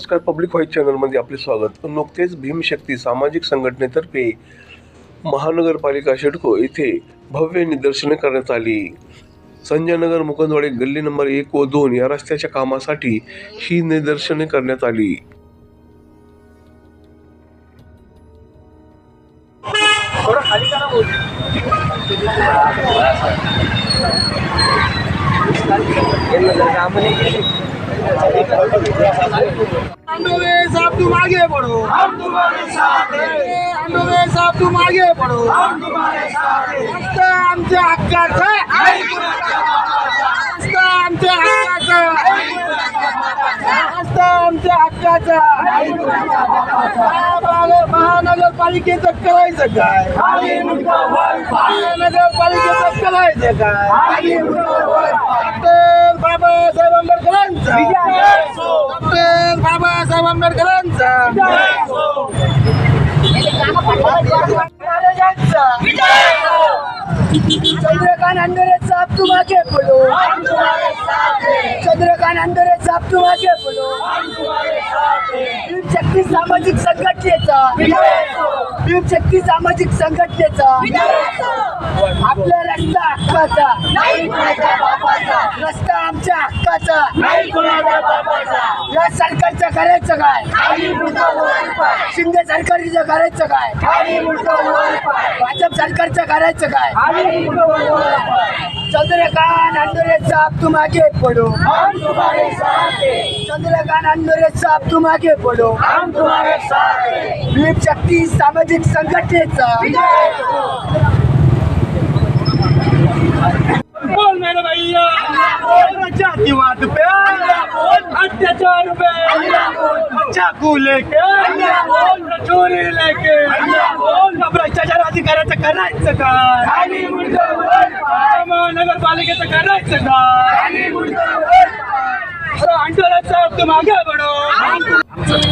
नमस्कार. Public white चॅनलमध्ये आपले स्वागत. नुकतेच भीमशक्ती सामाजिक संघटनेतर्फे महानगरपालिका शिडको येथे भव्य निदर्शने करण्यात आली. संजयनगर मुकुंदवाडी गल्ली नंबर एक व दोन या रस्त्याच्या कामासाठी ही निदर्शने करण्यात आली. आंदोले साहब तुम आगे बढ़ो हम तुम्हारे साथ हैं आंदोले साहब तुम आगे बढ़ो हम तुम्हारे साथ हैं रस्ता आमच्या हक्काचा रस्ता आमच्या हक्काचा रस्ता आमच्या हक्काचा महानगर- महानगरपालिकेचं करायचं काय? महानगरपालिकेचं करायचं काय? डॉक्टर बाबासाहेब आंबेडकरांचा. डॉक्टर बाबासाहेब आंबेडकरांचा. चंद्रकांत अंधरे साहब तुम आगे बोलो. चंद्रकांत अंधरे साहब तुम आगे बोलो. भीम शक्ती सामाजिक संघटनेचा भीम शक्ती सामाजिक संघटनेचा आपला रस्ता हक्काचा. रस्ता आमच्या हक्काचा. या सरकारचं करायचं काय? शिंदे सरकारचं करायचं काय? भाजप सरकारचं करायचं काय? चंद्रकांत अंदुरे साहब तुम आगे पडो चंद्रकांत अंदुरे साहब तुम आगे पडो भीम शक्ती सामाजिक संघटनेचा. बोल मेरे भैया जातिवाद पे अत्याचार पे चाकू लेके चोरी लेके भ्रष्टाचार अधिकाऱ्याचं करायचं काय महानगरपालिकेचं करायचं काय अंटोराचा तू मागे बडो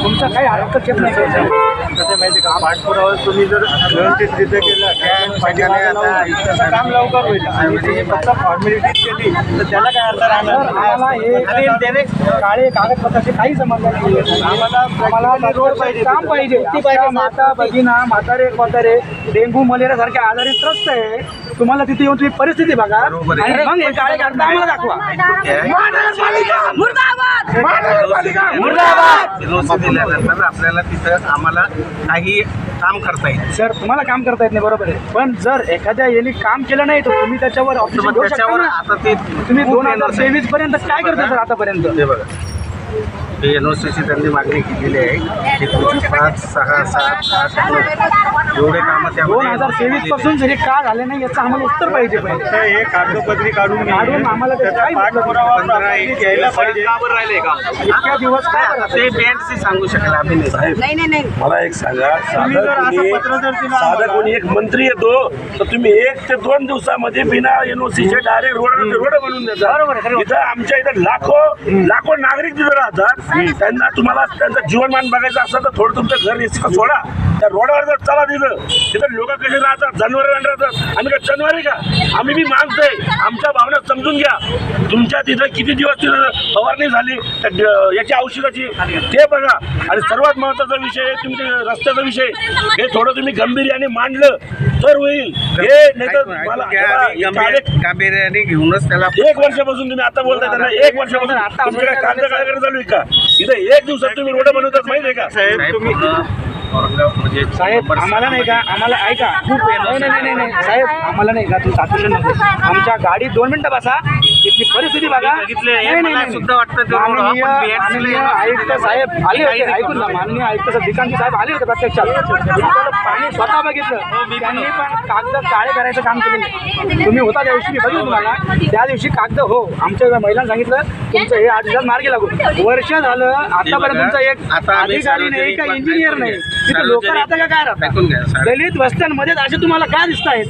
तुमचा काही हस्तक्षेप नाही. कसं माहिती का? पाठपुरावा तुम्ही जर व्यवस्थितरित्या केलं काम लवकर होईल. आणि तुम्ही फक्त फॉर्मॅलिटी केली तर त्याला काय अर्थ राहणार आम्हाला हे आणि त्याने काळे कागदपत्राचे काही नाही. आम्हाला आम्हाला रोड पाहिजे. काम पाहिजे. माता भगिना म्हातारे म्हातारे डेंग्यू मलेरिया सारखे आजारी त्रस्त आहे. तुम्हाला तिथे येऊन तुम्ही परिस्थिती बघा. बरोबर आहे. आणि मग हे काळे आम्हाला दाखवा. NOC दिल्यानंतर आपल्याला तिथं आम्हाला काही काम करता येईल. सर तुम्हाला काम करता येत नाही बरोबर आहे. पण जर एखाद्या यांनी काम केलं नाही तर तुम्ही त्याच्यावर मग घेऊ शकता त्याच्यावर ना. आता ते तुम्ही दोन हजार. तेवीस पर्यंत काय करता सर आतापर्यंत? हे बघा. हे एनओसीची त्यांनी मागणी केलेली आहे की तुमची पाच सहा सात आठ नऊ एवढे कामं दोन हजार तेवीसपासून जरी का झाले नाही याचं आम्हाला उत्तर पाहिजे हे कागदपत्री काढून काढून आम्हाला त्याचा काही पाठपुरावा मतलब पंधरा एक यायला पाहिजे. राहिले का? इतक्या दिवस काय करता? ते बँकशी सांगू शकेल आम्ही नाही. साहेब नाही नाही नाही. मला एक सांगा. तुम्ही साधा असं कोणी पत्र जर दिलं साधा आम्हाला- कोणी एक मंत्री येतो तर तुम्ही एक ते दोन दिवसामध्ये बिना एनओसीचे डायरेक्ट रोड रोड बनवून देता. इथं आमच्या इथं लाखो लाखो नागरिक तिथं राहतात त्यांना तुम्हाला त्यांचं जीवनमान बघायचं असलं तर थोडं तुमचं घर सोडा. त्या रोडावर जर चला तिथं तिथं लोक कसे राहतात? जनावर राहतात. आम्ही काय जनवारी का? आम्ही बी मागतोय. आमच्या भावना समजून घ्या. तुमच्या तिथं किती दिवस तिथं फवारणी झाली त्या ड- याची औषधाची ते बघा. आणि सर्वात महत्त्वाचा विषय आहे तुमचे रस्त्याचा विषय. हे थोडं तुम्ही गंभीर्याने मांडलं तर होईल. हे नाही तर गांभीर्याने घेऊनच त्याला एक वर्षापासून तुम्ही आता बोलताय त्यांना एक वर्षापासून. तुमचे काय कांदा काय करत चालू आहे का? इथं एक दिवसात तुम्ही रोड बनवतात माहिती आहे का? साहेब तुम्ही औरंगाबाद म्हणजे साहेब आम्हाला नाही का? आम्हाला ऐका. खूप नाही नाही नाही नाही साहेब आम्हाला नाही का? तुम्ही अतिशय नको आमच्या गाडीत दोन मिनिटं बसा. इथली परिस्थिती बघा. सुद्धा वाटतं माननीय. आयुक्त साहेब आले होते ऐकून ना. माननीय आयुक्त साहेब साहेब आले होते प्रत्यक्षात. इथलं पाणी स्वतः बघितलं. त्यांनी पण कागद काळे करायचं काम केलेलं तुम्ही होता त्या दिवशी मी बघितलं तुम्हाला. त्या दिवशी कागद हो आमच्या महिलांना सांगितलं तुमचं हे आठ दिवसात मार्गी लागू. वर्ष झालं आतापर्यंत तुमचा एक अधिकारी नाही का इंजिनियर नाही. तिथे लोक राहता का काय राहता? ऐकून घ्या साहेब. दलित वस्त्यांमध्ये असे तुम्हाला काय दिसत आहेत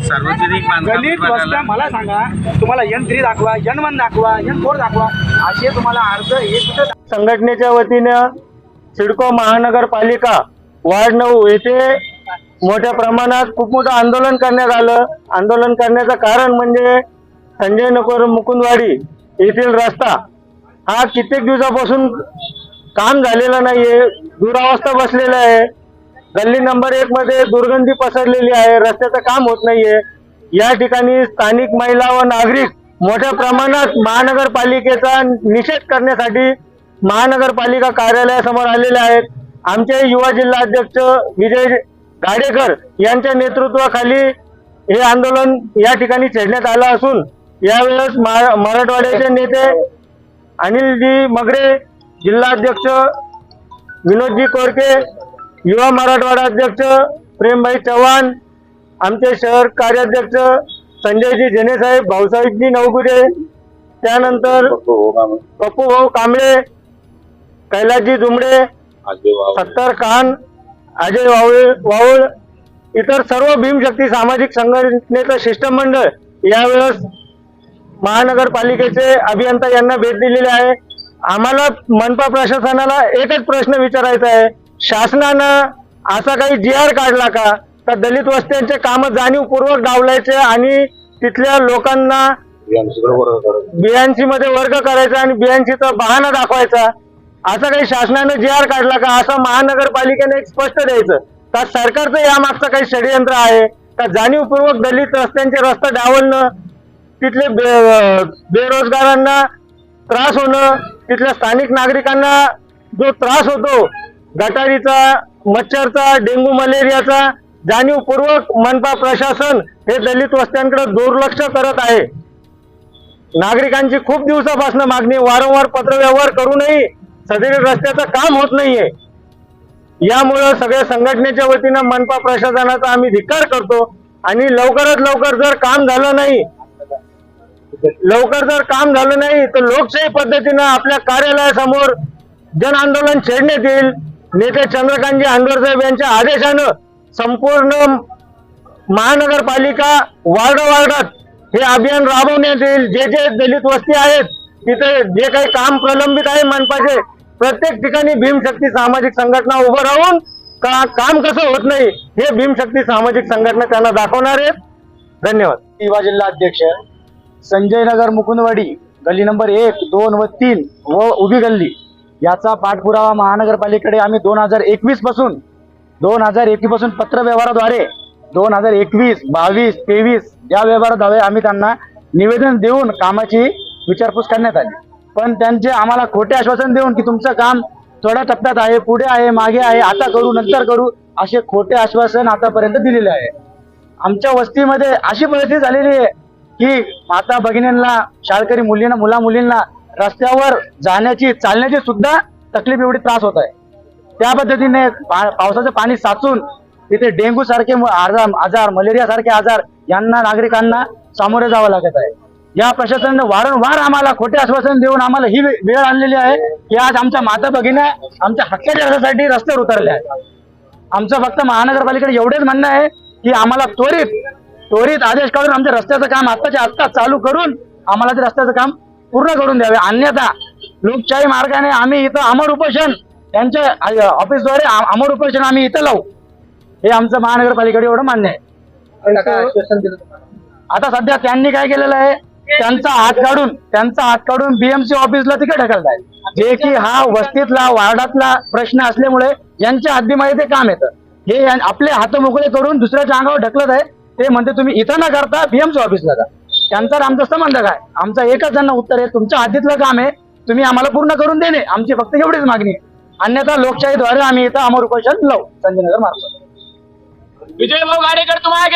दलित वस्त्या मला सांगा तुम्हाला थ्री दाखवा एन वन दाखवा एन फोर दाखवा. असे तुम्हाला अर्ज हे संघटनेच्या वतीनं सिडको महानगरपालिका वार्ड नऊ येथे मोठ्या प्रमाणात खूप मोठं आंदोलन करण्यात आलं. आंदोलन करण्याचं कारण म्हणजे संजय नगर मुकुंदवाडी येथील रस्ता हा कित्येक दिवसापासून काम झालेलं नाहीये दुरावस्था बसलेला आहे. गल्ली नंबर एक मध्ये दुर्गंधी पसरलेली आहे रस्त्याचं काम होत नाहीये. या ठिकाणी स्थानिक महिला व नागरिक मोठ्या प्रमाणात महानगरपालिकेचा निषेध करण्यासाठी महानगरपालिका कार्यालयासमोर आलेले आहेत. आमचे युवा जिल्हा अध्यक्ष विजय गाडेकर यांच्या नेतृत्वाखाली हे आंदोलन या ठिकाणी छेडण्यात आलं असून यावेळेस मराठवाड्याचे नेते अनिलजी मगरे जिल्हाध्यक्ष विनोदजी कोरके युवा मराठवाडा अध्यक्ष प्रेमभाई चव्हाण आमचे शहर कार्याध्यक्ष संजयजी जेनेसाहेब भाऊसाहेबजी नवगुडे त्यानंतर पप्पू भाऊ कांबळे कैलासजी जुमडे सत्तर खान अजय वावळे वावळ इतर सर्व भीमशक्ती सामाजिक संघटनेचं शिष्टमंडळ यावेळेस महानगरपालिकेचे अभियंता यांना भेट दिलेली आहे. आम्हाला मनपा प्रशासनाला एकच प्रश्न विचारायचा आहे. शासनानं असा काही जी आर काढला का? तर दलित वस्त्यांचे काम जाणीवपूर्वक डावलायचे आणि तिथल्या लोकांना बियांशी मध्ये वर्ग करायचा आणि बियांशीचा बहाणा दाखवायचा. असं काही शासनाने जी आर काढला का असं महानगरपालिकेने एक स्पष्ट द्यायचं. का सरकारचं यामागचं काही षडयंत्र आहे? का जाणीवपूर्वक दलित रस्त्यांचे रस्ते डावलणं तिथले बे- बेरोजगारांना त्रास होणं तिथल्या स्थानिक नागरिकांना जो त्रास होतो गटारीचा मच्छरचा डेंग्यू मलेरियाचा जाणीवपूर्वक मनपा प्रशासन हे दलित वस्त्यांकडे दुर्लक्ष करत आहे. नागरिकांची खूप दिवसापासून मागणी वारंवार पत्रव्यवहार करूनही सदरील रस्त्याचं काम होत नाहीये. यामुळं सगळ्या संघटनेच्या वतीनं मनपा प्रशासनाचा आम्ही धिक्कार करतो आणि लवकरात लवकर जर काम झालं नाही लवकर जर काम झालं नाही तर लोकशाही पद्धतीनं आपल्या कार्यालयासमोर जन आंदोलन छेडण्यात येईल. नेते चंद्रकांतजी हांडवर साहेब यांच्या आदेशानं संपूर्ण महानगरपालिका वार्ड वार्डात हे अभियान राबवण्यात येईल. जे जे दलित वस्ती आहेत तिथे जे काही काम प्रलंबित आहे मनपाचे प्रत्येक ठिकाणी भीमशक्ती सामाजिक संघटना उभं राहून का काम कसं होत नाही हे भीमशक्ती सामाजिक संघटना त्यांना दाखवणार आहेत. धन्यवाद. युवा जिल्हा अध्यक्ष संजय नगर मुकुंदवाडी गल्ली नंबर एक दोन व तीन व उभी गल्ली याचा पाठपुरावा महानगरपालिकेकडे आम्ही दोन हजार एकवीसपासून दोन हजार एकवीसपासून पत्र व्यवहाराद्वारे दोन हजार एकवीस बावीस तेवीस या व्यवहाराद्वारे आम्ही त्यांना निवेदन देऊन कामाची विचारपूस करण्यात आली. पण त्यांचे आम्हाला खोटे आश्वासन देऊन की तुमचं काम थोड्या टप्प्यात आहे पुढे आहे मागे आहे आता करू नंतर करू असे खोटे आश्वासन आतापर्यंत दिलेले आहे. आमच्या वस्तीमध्ये अशी परिस्थिती झालेली आहे की माता भगिनींना शाळकरी मुलींना मुला मुलींना रस्त्यावर जाण्याची चालण्याची सुद्धा तकलीफ एवढी त्रास होत आहे. त्या पद्धतीने पा- पावसाचं पाणी साचून तिथे डेंग्यू सारखे आजार आजार मलेरिया सारखे आजार यांना नागरिकांना सामोरे जावं लागत आहे. या प्रशासनाने वारंवार आम्हाला खोटे आश्वासन देऊन आम्हाला ही वेळ आणलेली आहे की आज आमच्या माता भगिनी आमच्या हक्काच्या रस्त्यासाठी रस्त्यावर उतरल्या आहेत. आमचं फक्त महानगरपालिकेकडे एवढेच म्हणणं आहे की आम्हाला त्वरित त्वरित आदेश काढून आमच्या रस्त्याचं काम आत्ताच्या आत्ता चालू करून आम्हाला ते रस्त्याचं काम पूर्ण करून द्यावे. अन्यथा लोकशाही मार्गाने आम्ही इथं अमर उपोषण त्यांच्या ऑफिसद्वारे अमर उपोषण आम्ही इथं लावू. हे आमचं महानगरपालिकेकडे एवढं मान्य आहे. आता सध्या त्यांनी काय केलेलं आहे? त्यांचा हात काढून त्यांचा हात काढून बीएमसी ऑफिसला तिकडे ढकलत आहे जे की हा वस्तीतला वार्डातला प्रश्न असल्यामुळे यांच्या हद्दीमध्ये ते काम येतं. हे यां- आपले हात मोकळे करून दुसऱ्याच्या अंगावर ढकलत आहे. ते म्हणते तुम्ही इथं न करता बीएमसी ऑफिसला जा. त्यांचा आमचा संबंध काय आमचा एकच त्यांना उत्तर आहे तुमच्या हद्दीतलं काम आहे. तुम्ही आम्हाला पूर्ण करून देणे आमची फक्त एवढीच मागणी आहे. अन्यथा लोकशाहीद्वारे आम्ही इथं अमर उपोषण लावू संजयनगर मार्फत. विजय भाऊ गाडेकर तुम्हाला